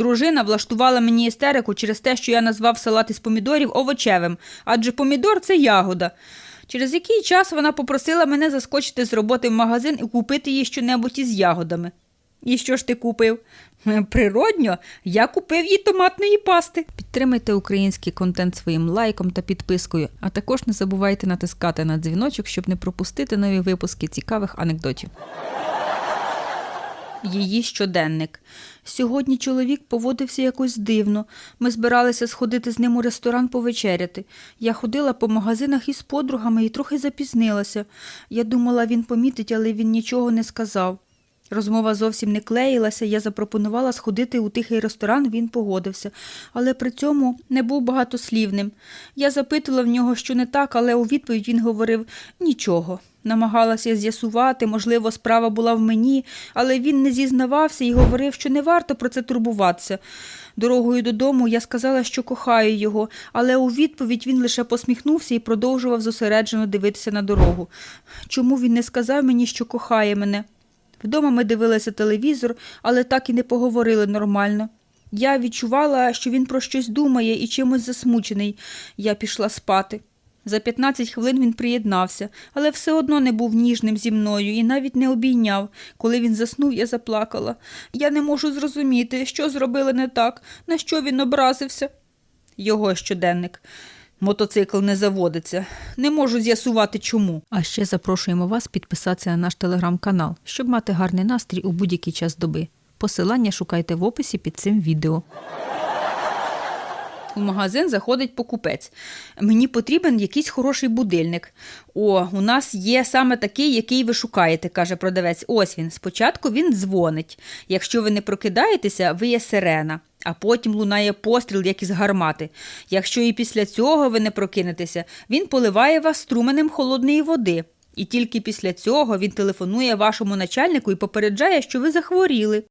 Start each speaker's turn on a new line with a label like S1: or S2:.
S1: Дружина влаштувала мені істерику через те, що я назвав салат із помідорів овочевим, адже помідор це ягода. Через який час вона попросила мене заскочити з роботи в магазин і купити їй щонебудь із ягодами. І що ж ти купив? «Е, Природньо, я купив їй томатної пасти. Підтримайте український контент своїм лайком та підпискою, а також не забувайте натискати на дзвіночок, щоб не пропустити нові випуски цікавих анекдотів. Її щоденник. Сьогодні чоловік поводився якось дивно. Ми збиралися сходити з ним у ресторан повечеряти. Я ходила по магазинах із подругами і трохи запізнилася. Я думала, він помітить, але він нічого не сказав. Розмова зовсім не клеїлася, я запропонувала сходити у тихий ресторан, він погодився, але при цьому не був багатослівним. Я запитала в нього, що не так, але у відповідь він говорив нічого. Намагалася з'ясувати, можливо, справа була в мені, але він не зізнавався і говорив, що не варто про це турбуватися. Дорогою додому я сказала, що кохаю його, але у відповідь він лише посміхнувся і продовжував зосереджено дивитися на дорогу. Чому він не сказав мені, що кохає мене? Вдома ми дивилися телевізор, але так і не поговорили нормально. Я відчувала, що він про щось думає і чимось засмучений. Я пішла спати. За 15 хвилин він приєднався, але все одно не був ніжним зі мною і навіть не обійняв. Коли він заснув, я заплакала. Я не можу зрозуміти, що зробили не так, на що він образився. Його щоденник. Мотоцикл не заводиться. Не можу з'ясувати чому. А ще запрошуємо вас підписатися на наш телеграм-канал, щоб мати гарний настрій у будь-який час доби. Посилання шукайте в описі під цим відео. У магазин заходить покупець. Мені потрібен якийсь хороший будильник. О, у нас є саме такий, який ви шукаєте, каже продавець. Ось він. Спочатку він дзвонить. Якщо ви не прокидаєтеся, ви є сирена, а потім лунає постріл, як із гармати. Якщо і після цього ви не прокинетеся, він поливає вас струменем холодної води. І тільки після цього він телефонує вашому начальнику і попереджає, що ви захворіли.